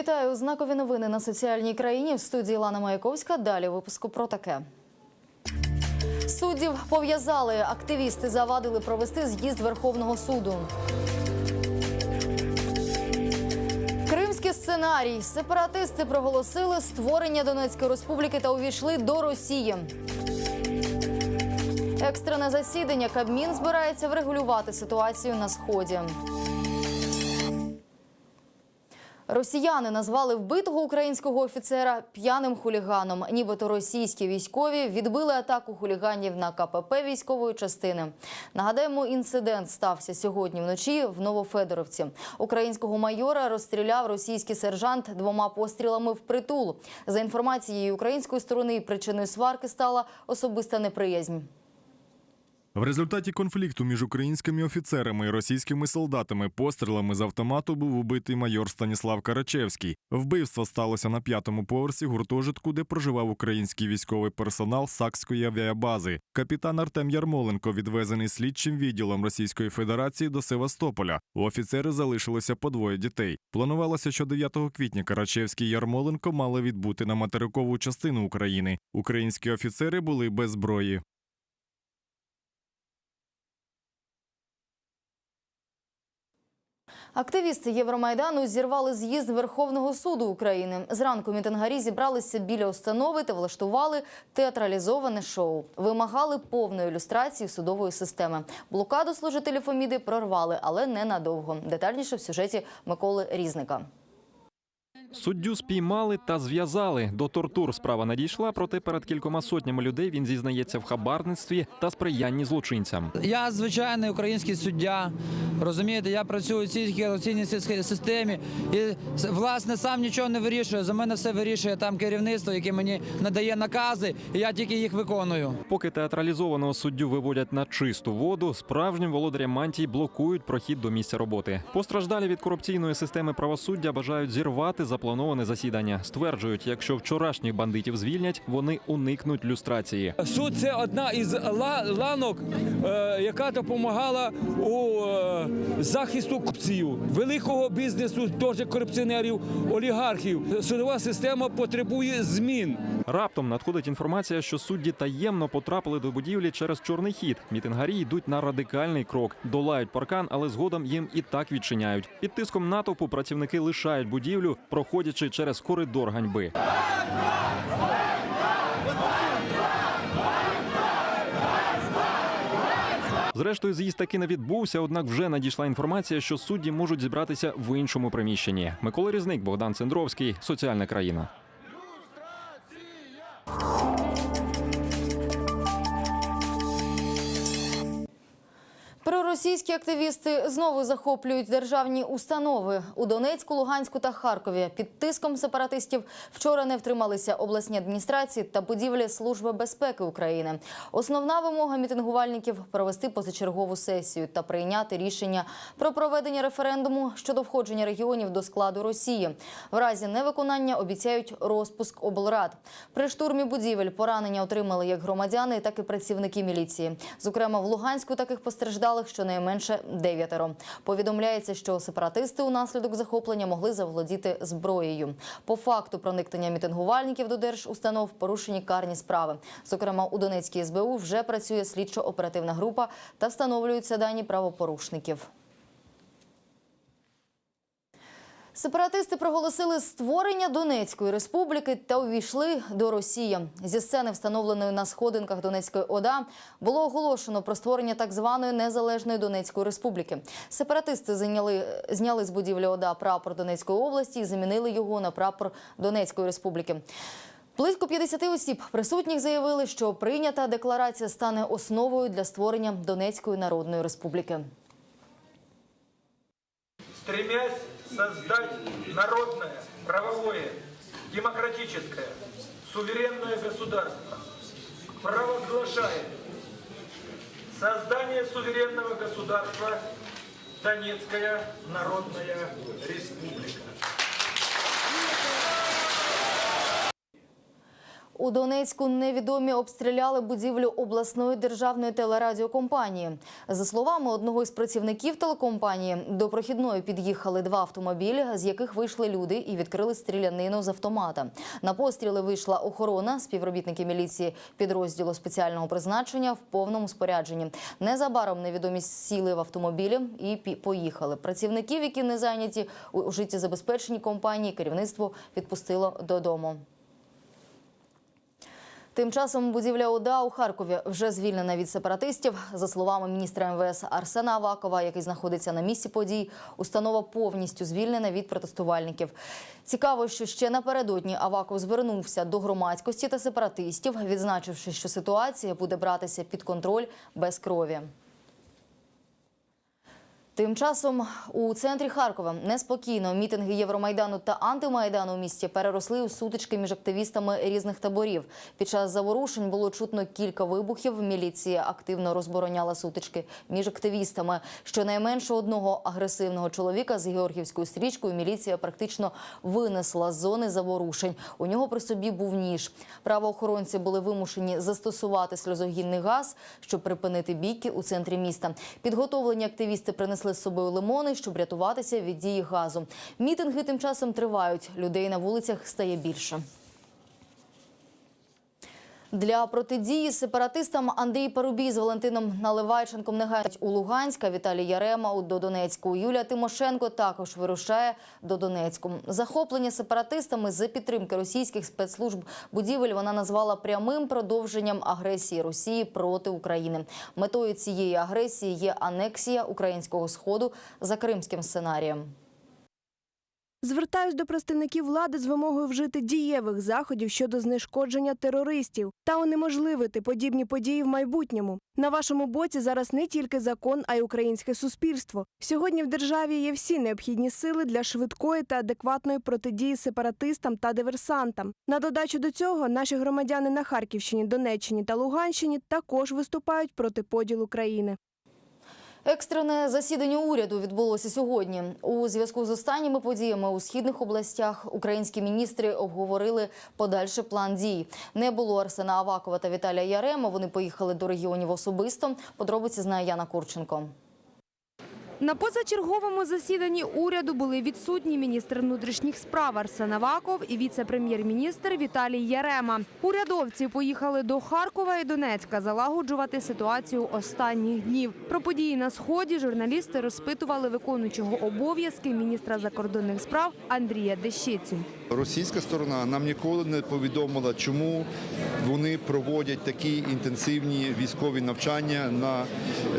Вітаю знакові новини на соціальній країні. В студії Лана Маяковська. Далі випуску про таке. Суддів пов'язали. Активісти завадили провести з'їзд Верховного суду. Кримський сценарій. Сепаратисти проголосили створення Донецької республіки та увійшли до Росії. Екстрене засідання Кабмін збирається врегулювати ситуацію на сході. Росіяни назвали вбитого українського офіцера п'яним хуліганом. Нібито російські військові відбили атаку хуліганів на КПП військової частини. Нагадаємо, інцидент стався сьогодні вночі в Новофедоровці. Українського майора розстріляв російський сержант двома пострілами в притул. За інформацією української сторони, причиною сварки стала особиста неприязнь. В результаті конфлікту між українськими офіцерами і російськими солдатами пострілами з автомату був убитий майор Станіслав Карачевський. Вбивство сталося на п'ятому поверсі гуртожитку, де проживав український військовий персонал Сакської авіабази. Капітан Артем Ярмоленко відвезений слідчим відділом Російської Федерації до Севастополя. У офіцери залишилося по двоє дітей. Планувалося, що 9 квітня Карачевський і Ярмоленко мали відбути на материкову частину України. Українські офіцери були без зброї. Активісти Євромайдану зірвали з'їзд Верховного суду України. Зранку мітингарі зібралися біля установи та влаштували театралізоване шоу. Вимагали повної ілюстрації судової системи. Блокаду служителі Фоміди прорвали, але ненадовго. Детальніше в сюжеті Миколи Різника. Суддю спіймали та зв'язали. До тортур справа надійшла, проте перед кількома сотнями людей він зізнається в хабарництві та сприянні злочинцям. Я звичайний український суддя. Розумієте, я працюю в цій корупційній системі і власне сам нічого не вирішую. За мене все вирішує там керівництво, яке мені надає накази, і я тільки їх виконую. Поки театралізованого суддю виводять на чисту воду, справжнім володарям мантій блокують прохід до місця роботи. Постраждалі від корупційної системи правосуддя бажають зірвати заплановане засідання. Стверджують, якщо вчорашніх бандитів звільнять, вони уникнуть люстрації. Суд це одна із ланок, е, яка допомагала у е, захисту корупцію, великого бізнесу, теж корупціонерів, олігархів. Судова система потребує змін. Раптом надходить інформація, що судді таємно потрапили до будівлі через чорний хід. Мітингарі йдуть на радикальний крок, долають паркан, але згодом їм і так відчиняють. Під тиском натовпу працівники лишають будівлю, проходячи через коридор ганьби. Зрештою, з'їзд таки не відбувся, однак вже надійшла інформація, що судді можуть зібратися в іншому приміщенні. Микола Різник, Богдан Цендровський, соціальна країна. Проросійські активісти знову захоплюють державні установи у Донецьку, Луганську та Харкові. Під тиском сепаратистів вчора не втрималися обласні адміністрації та будівлі Служби безпеки України. Основна вимога мітингувальників провести позачергову сесію та прийняти рішення про проведення референдуму щодо входження регіонів до складу Росії. В разі невиконання обіцяють розпуск облрад. При штурмі будівель поранення отримали як громадяни, так і працівники міліції. Зокрема, в Луганську таких постраждалих щонайменше дев'ятеро. Повідомляється, що сепаратисти унаслідок захоплення могли заволодіти зброєю. По факту проникнення мітингувальників до держустанов порушені карні справи. Зокрема, у Донецькій СБУ вже працює слідчо-оперативна група та встановлюються дані правопорушників. Сепаратисти проголосили створення Донецької республіки та увійшли до Росії. Зі сцени, встановленої на сходинках Донецької ОДА, було оголошено про створення так званої незалежної Донецької республіки. Сепаратисти зайняли зняли з будівлі ОДА прапор Донецької області і замінили його на прапор Донецької республіки. Близько 50 осіб присутніх заявили, що прийнята декларація стане основою для створення Донецької народної республіки. стремясь создать народное, правовое, демократическое, суверенное государство, провозглашает создание суверенного государства Донецкая Народная Республика. У Донецьку невідомі обстріляли будівлю обласної державної телерадіокомпанії. За словами одного із працівників телекомпанії, до прохідної під'їхали два автомобілі, з яких вийшли люди і відкрили стрілянину з автомата. На постріли вийшла охорона, співробітники міліції підрозділу спеціального призначення в повному спорядженні. Незабаром невідомі сіли в автомобілі і поїхали. Працівників, які не зайняті у життєзабезпеченій компанії, керівництво відпустило додому. Тим часом будівля ОДА у Харкові вже звільнена від сепаратистів. За словами міністра МВС Арсена Авакова, який знаходиться на місці подій, установа повністю звільнена від протестувальників. Цікаво, що ще напередодні Аваков звернувся до громадськості та сепаратистів, відзначивши, що ситуація буде братися під контроль без крові. Тим часом у центрі Харкова неспокійно мітинги Євромайдану та антимайдану у місті переросли у сутички між активістами різних таборів. Під час заворушень було чутно кілька вибухів. Міліція активно розбороняла сутички між активістами. Щонайменше одного агресивного чоловіка з георгівською стрічкою міліція практично винесла з зони заворушень. У нього при собі був ніж. Правоохоронці були вимушені застосувати сльозогінний газ, щоб припинити бійки у центрі міста. Підготовлені активісти принесли з собою лимони, щоб рятуватися від дії газу. Мітинги тим часом тривають. Людей на вулицях стає більше. Для протидії сепаратистам Андрій Парубій з Валентином Наливайченком не гають у Луганська, Віталій Ярема до Донецьку. Юлія Тимошенко також вирушає до Донецьку. Захоплення сепаратистами за підтримки російських спецслужб будівель вона назвала прямим продовженням агресії Росії проти України. Метою цієї агресії є анексія українського сходу за кримським сценарієм. Звертаюсь до представників влади з вимогою вжити дієвих заходів щодо знешкодження терористів та унеможливити подібні події в майбутньому. На вашому боці зараз не тільки закон, а й українське суспільство. Сьогодні в державі є всі необхідні сили для швидкої та адекватної протидії сепаратистам та диверсантам. На додачу до цього наші громадяни на Харківщині, Донеччині та Луганщині також виступають проти поділу країни. Екстрене засідання уряду відбулося сьогодні. У зв'язку з останніми подіями у східних областях українські міністри обговорили подальший план дій. Не було Арсена Авакова та Віталія Ярема. Вони поїхали до регіонів особисто. Подробиці знає Яна Курченко. На позачерговому засіданні уряду були відсутні міністр внутрішніх справ Арсен Аваков і віце-прем'єр-міністр Віталій Ярема. Урядовці поїхали до Харкова і Донецька залагоджувати ситуацію останніх днів. Про події на сході журналісти розпитували виконуючого обов'язки міністра закордонних справ Андрія Дещицю. Російська сторона нам ніколи не повідомила, чому вони проводять такі інтенсивні військові навчання на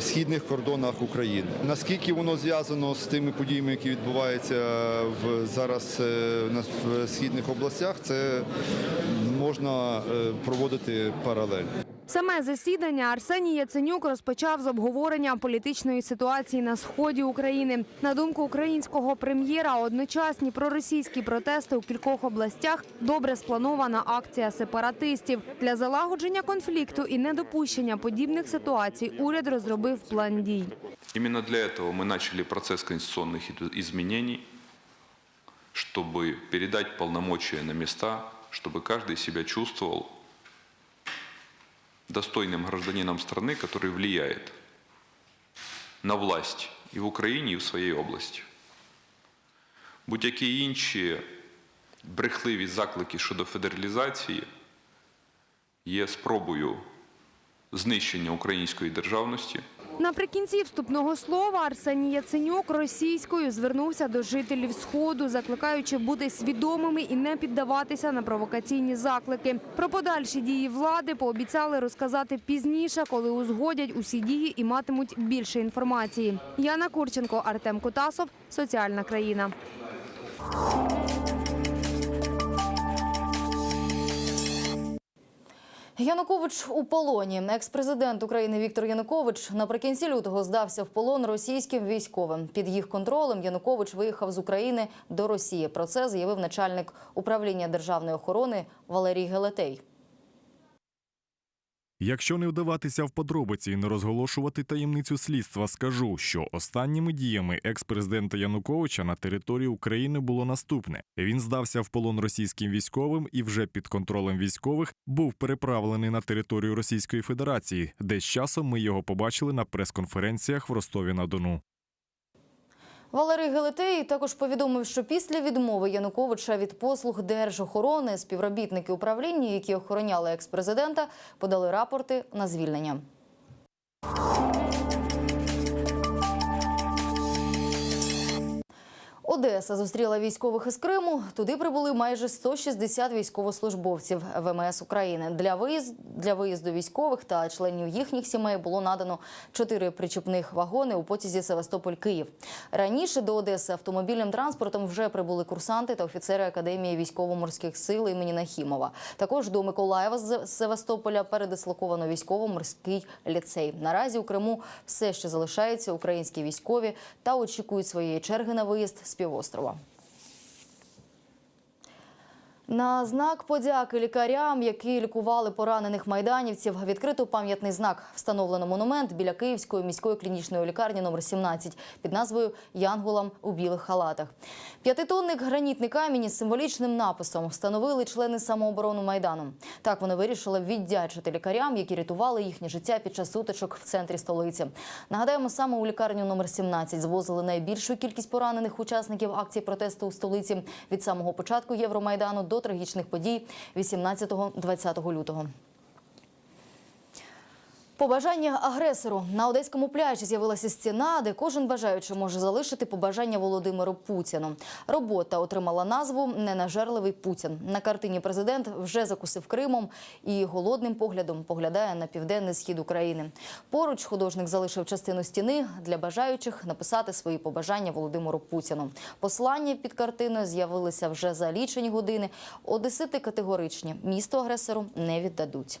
східних кордонах України. Наскільки воно зв'язано з тими подіями, які відбуваються в зараз е, в східних областях, це можна е, проводити паралельно. Саме засідання Арсеній Яценюк розпочав з обговорення політичної ситуації на сході України. На думку українського прем'єра, одночасні проросійські протести у кількох областях добре спланована акція сепаратистів для залагодження конфлікту і недопущення подібних ситуацій. Уряд розробив план дій. Именно для этого мы начали процесс конституционных иду- изменений, чтобы передать полномочия на места, чтобы каждый себя чувствовал достойным гражданином страны, который влияет на власть и в Україні, і в своїй області. Будь-які інші брехливі заклики щодо федералізації є спробою знищення української державності, Наприкінці вступного слова Арсеній Яценюк російською звернувся до жителів сходу, закликаючи бути свідомими і не піддаватися на провокаційні заклики. Про подальші дії влади пообіцяли розказати пізніше, коли узгодять усі дії і матимуть більше інформації. Яна Курченко, Артем Кутасов, Соціальна країна. Янукович у полоні. Екс-президент України Віктор Янукович наприкінці лютого здався в полон російським військовим. Під їх контролем Янукович виїхав з України до Росії. Про це заявив начальник управління державної охорони Валерій Гелетей. Якщо не вдаватися в подробиці і не розголошувати таємницю слідства, скажу, що останніми діями екс-президента Януковича на території України було наступне: він здався в полон російським військовим і вже під контролем військових був переправлений на територію Російської Федерації, де з часом ми його побачили на прес-конференціях в Ростові на Дону. Валерій Гелетей також повідомив, що після відмови Януковича від послуг держохорони співробітники управління, які охороняли екс-президента, подали рапорти на звільнення. Одеса зустріла військових із Криму. Туди прибули майже 160 військовослужбовців ВМС України. Для виїзд для виїзду військових та членів їхніх сімей було надано чотири причіпних вагони у потязі Севастополь-Київ. Раніше до Одеси автомобільним транспортом вже прибули курсанти та офіцери Академії військово-морських сил імені Нахімова. Також до Миколаєва з Севастополя передислоковано військово-морський ліцей. Наразі у Криму все ще залишаються українські військові та очікують своєї черги на виїзд з півострова. На знак подяки лікарям, які лікували поранених майданівців, відкрито пам'ятний знак. Встановлено монумент біля Київської міської клінічної лікарні номер 17 під назвою Янголам у білих халатах. П'ятитонник гранітний камінь із символічним написом встановили члени самооборони майдану. Так вони вирішили віддячити лікарям, які рятували їхнє життя під час сутичок в центрі столиці. Нагадаємо, саме у лікарню номер 17 звозили найбільшу кількість поранених учасників акції протесту у столиці від самого початку Євромайдану трагічних подій 18-20 лютого. Побажання агресору на одеському пляжі з'явилася стіна, де кожен бажаючий може залишити побажання Володимиру Путіну. Робота отримала назву Ненажерливий Путін. На картині президент вже закусив Кримом і голодним поглядом поглядає на південний схід України. Поруч художник залишив частину стіни для бажаючих написати свої побажання Володимиру Путіну. Послання під картиною з'явилися вже за лічені години. Одесити категоричні місто агресору не віддадуть.